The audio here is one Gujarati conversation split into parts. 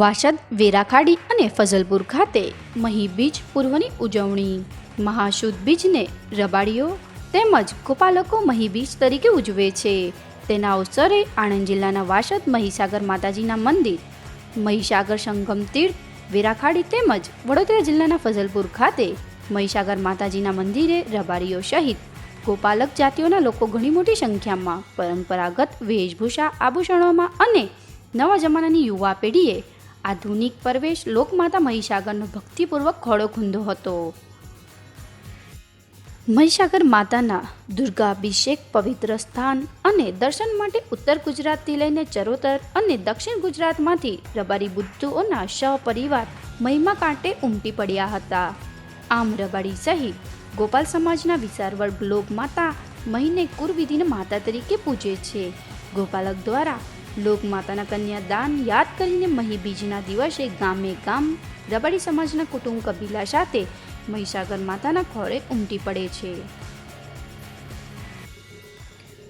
વાસદ, વેરાખાડી અને ફઝલપુર ખાતે મહી બીજ પૂર્વની ઉજવણી. મહાશુદ્ધ બીજને રબાડીઓ તેમજ ગોપાલકો મહી બીજ તરીકે ઉજવે છે. તેના અવસરે આણંદ જિલ્લાના વાસદ મહીસાગર માતાજીના મંદિર, મહીસાગર સંગમ તીર્થ, વેરાખાડી તેમજ વડોદરા જિલ્લાના ફઝલપુર ખાતે મહીસાગર માતાજીના મંદિરે રબારીઓ સહિત ગોપાલક જાતિઓના લોકો ઘણી મોટી સંખ્યામાં પરંપરાગત વેશભૂષા આભૂષણોમાં અને નવા જમાનાની યુવા પેઢીએ આધુનિક પરવેશ લોકમાતા મહીસાગરનો ભક્તિપૂર્વક ખોળો ખૂંદો હતો. મહીસાગર માતાના દુર્ગાભિષેક પવિત્ર સ્થાન અને દર્શન માટે ઉત્તર ગુજરાતથી લઈને ચરોતર અને દક્ષિણ ગુજરાતમાંથી રબારી બુદ્ધુઓના સહપરિવાર મહિમા કાંટે ઉમટી પડ્યા હતા. આમ રબારી સહિત ગોપાલ સમાજના વિચાર વર્ગ લોકમાતા મહીને કુરવિધિને માતા તરીકે પૂજે છે. ગોપાલક દ્વારા લોકમાતાના કન્યાદાન યાદ કરીને મહી બીજના દિવસે ગામે ગામ રબારી સમાજના કુટુંબ કબીલા સાથે મહીસાગર માતાના ખોળે ઉમટી પડે છે.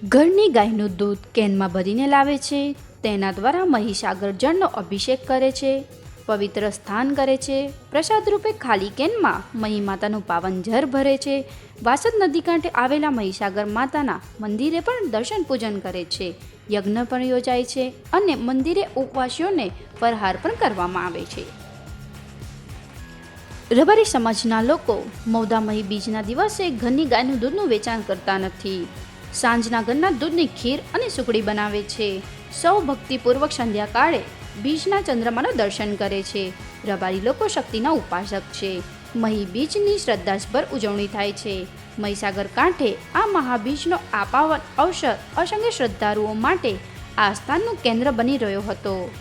ઘરની ગાયનું દૂધ કેનમાં ભરીને લાવે છે. તેના દ્વારા મહીસાગર જળનો અભિષેક કરે છે. પવિત્ર સ્થાન કરે છે. પ્રસાદ રૂપે ખાલી કેનમાં મહી માતાનું પાવન જર ભરે છે. વાસદ નદી કાંઠે આવેલા મહીસાગર માતાના મંદિરે પણ દર્શન પૂજન કરે છે. યજ્ઞ પણ યોજાય છે અને મંદિરે ઉપવાસીઓને ફરહાર પણ કરવામાં આવે છે. રબારી સમાજના લોકો મૌદામહી બીજના દિવસે ઘરની ગાયનું દૂધનું વેચાણ કરતા નથી. સાંજના ઘરના દૂધની ખીર અને સુકડી બનાવે છે. સૌ ભક્તિપૂર્વક સંધ્યાકાળે બીજના ચંદ્રમાનું દર્શન કરે છે. રબારી લોકો શક્તિના ઉપાસક છે. મહી બીજની શ્રદ્ધાસભર ઉજવણી થાય છે. મહીસાગર કાંઠે આ મહાબીજનો આ પાવન અવસર અસંખ્ય શ્રદ્ધાળુઓ માટે આસ્થાનનું કેન્દ્ર બની રહ્યો હતો.